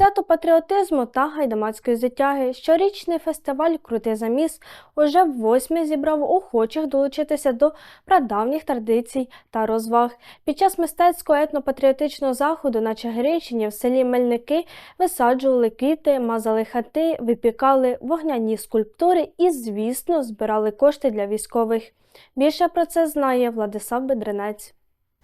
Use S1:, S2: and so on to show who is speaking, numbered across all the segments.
S1: свято патріотизму та гайдамацької затяги щорічний фестиваль Крутий заміс уже восьми зібрав охочих долучитися до прадавніх традицій та розваг. Під час мистецького етнопатріотичного заходу на Чигиринщині в селі Мельники висаджували квіти, мазали хати, випікали вогняні скульптури і, звісно, збирали кошти для військових. Більше про це знає Владислав Бедренець.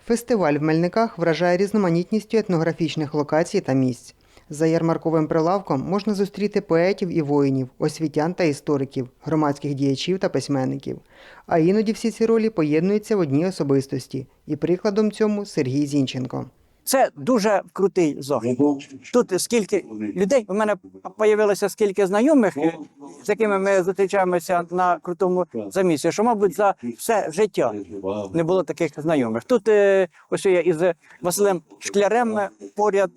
S2: Фестиваль в Мельниках вражає різноманітністю етнографічних локацій та місць. За ярмарковим прилавком можна зустріти поетів і воїнів, освітян та істориків, громадських діячів та письменників. А іноді всі ці ролі поєднуються в одній особистості. І прикладом цьому Сергій Зінченко.
S3: Це дуже крутий захід. Тут скільки людей, у мене з'явилося скільки знайомих, е, з якими ми зустрічаємося на крутому замісі, що, мабуть, за все життя не було таких знайомих. Тут е, ось я із Василем Шклярем поряд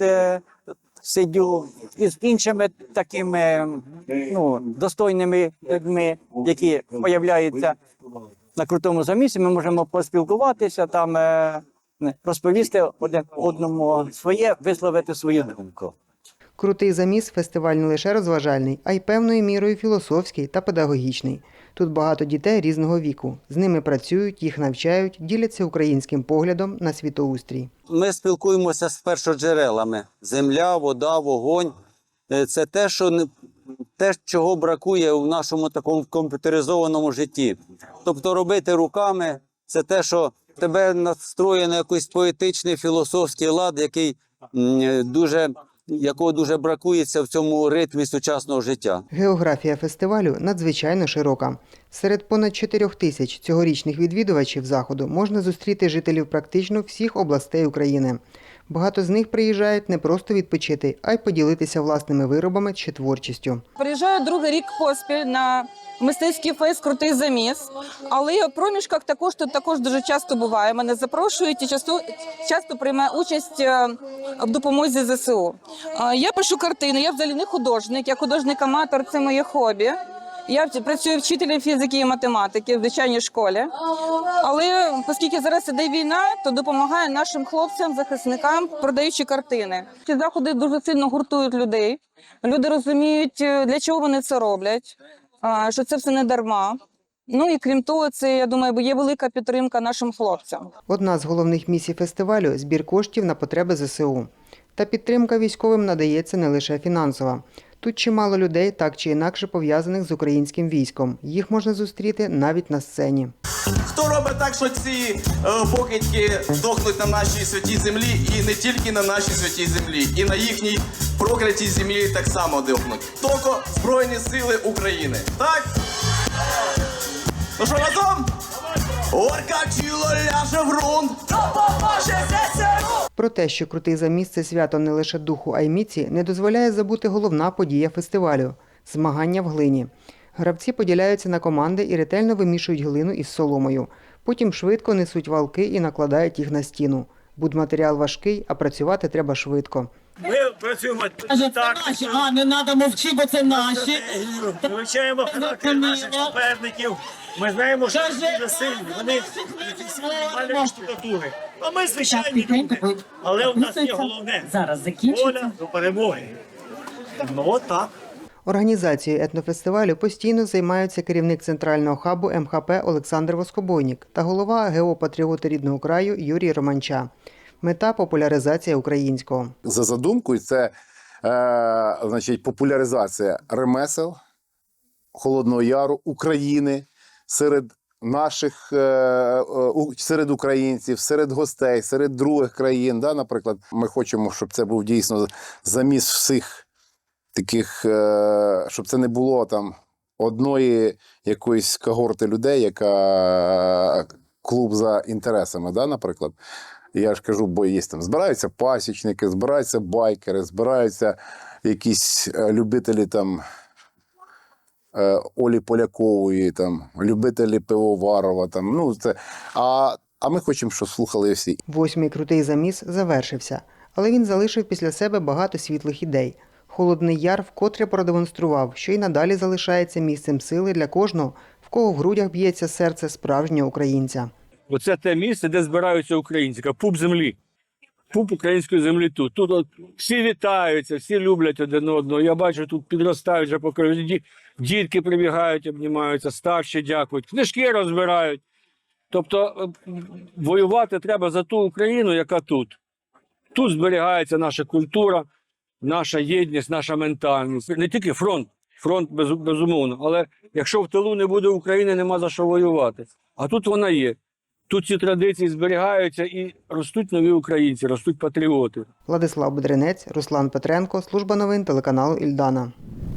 S3: сидю, із іншими такими ну, достойними людьми, які появляються на крутому замісі. Ми можемо поспілкуватися там. е, Розповісти один одному своє, висловити свою думку.
S2: Крутий заміс фестиваль не лише розважальний, а й певною мірою філософський та педагогічний. Тут багато дітей різного віку. З ними працюють, їх навчають, діляться українським поглядом на світоустрій.
S4: Ми спілкуємося з першоджерелами: земля, вода, вогонь. Е, Це те, що не те, чого бракує в нашому такому комп'ютеризованому житті. Тобто, робити руками це те, що тебе настроює на якийсь поетичний філософський лад, який дуже якого дуже бракується в цьому ритмі сучасного життя.
S2: Географія фестивалю надзвичайно широка. Серед понад 4 тисяч цьогорічних відвідувачів заходу можна зустріти жителів практично всіх областей України. Багато з них приїжджають не просто відпочити, а й поділитися власними виробами чи творчістю.
S5: Приїжджаю другий рік поспіль на мистецький фест Крутий заміс. Але в проміжках також тут також дуже часто буває. Мене запрошують і часто, часто приймаю участь е, в допомозі ЗСУ. Е, Я пишу картини, я взагалі не художник, я художник-аматор, це моє хобі. Я працюю вчителем фізики і математики в звичайній школі. Але оскільки зараз іде війна, то допомагаю нашим хлопцям, захисникам, продаючи картини. Ці заходи дуже сильно гуртують людей. Люди розуміють, е, для чого вони це роблять, що це все не дарма. Ну і крім того, це я думаю, є велика підтримка нашим хлопцям.
S2: Одна з головних місій фестивалю збір коштів на потреби ЗСУ. Та підтримка військовим надається не лише фінансова. Тут чимало людей так чи інакше пов'язаних з українським військом. Їх можна зустріти навіть на сцені.
S6: Хто робить так, що ці е, покидьки дохнуть на нашій святій землі, і не тільки на нашій святій землі, і на їхній проклятій землі так само дохнуть. Тільки Збройні Сили України. Так? Ну що разом? Орка тіло ляже в ґрунт.
S2: Про те, що крутий заміс це свято не лише духу, а й міці, не дозволяє забути головна подія фестивалю змагання в глині. Гравці поділяються на команди і ретельно вимішують глину із соломою. Потім швидко несуть валки і накладають їх на стіну. Будматеріал важкий, а працювати треба швидко.
S7: Ми працюємо
S8: Каже,
S7: так,
S8: це наші, а не треба мовчи, бо це наші.
S7: вивчаємо характер наших суперників. Ми знаємо, що вони дуже сильні. Вони якісь штукатури. А ми звичайні люди. Але у нас є головне
S8: Зараз закінчиться.
S7: воля до перемоги. Ну от так.
S2: Організацією етнофестивалю постійно займаються керівник центрального хабу МХП Олександр Воскобойник та голова ГО «Патріоти рідного краю Юрій Романча. Мета популяризація українського.
S9: за задумкою це е, значить, популяризація ремесел Холодного Яру України серед наших е, е, серед українців, серед гостей, серед других країн. Да, наприклад, ми хочемо, щоб це був дійсно заміс всіх таких, е, щоб це не було там одної якоїсь когорти людей, яка клуб за інтересами, да, наприклад. Я ж кажу, бо є там збираються пасічники, збираються байкери, збираються якісь е, любителі там е, Олі Полякової, там, любителі Пивоварова. Там, ну, це, а, а ми хочемо, щоб слухали всі.
S2: Восьмий крутий заміс завершився, але він залишив після себе багато світлих ідей. Холодний Яр вкотре продемонстрував, що й надалі залишається місцем сили для кожного, в кого в грудях б'ється серце справжнього українця.
S10: Оце те місце, де збираються українці, пуп землі.
S7: пуп української землі тут. Тут от всі вітаються, всі люблять один одного. Я бачу, тут підростають вже покоління. Дітки прибігають, обнімаються, старші дякують, книжки розбирають. Тобто е, воювати треба за ту Україну, яка тут. Тут зберігається наша культура, наша єдність, наша ментальність. Не тільки фронт, фронт безумовно, але якщо в тилу не буде України, нема за що воювати. А тут вона є. Тут ці традиції зберігаються і ростуть нові українці, ростуть патріоти.
S2: Владислав Бедренець, Руслан Петренко, служба новин телеканалу Ільдана.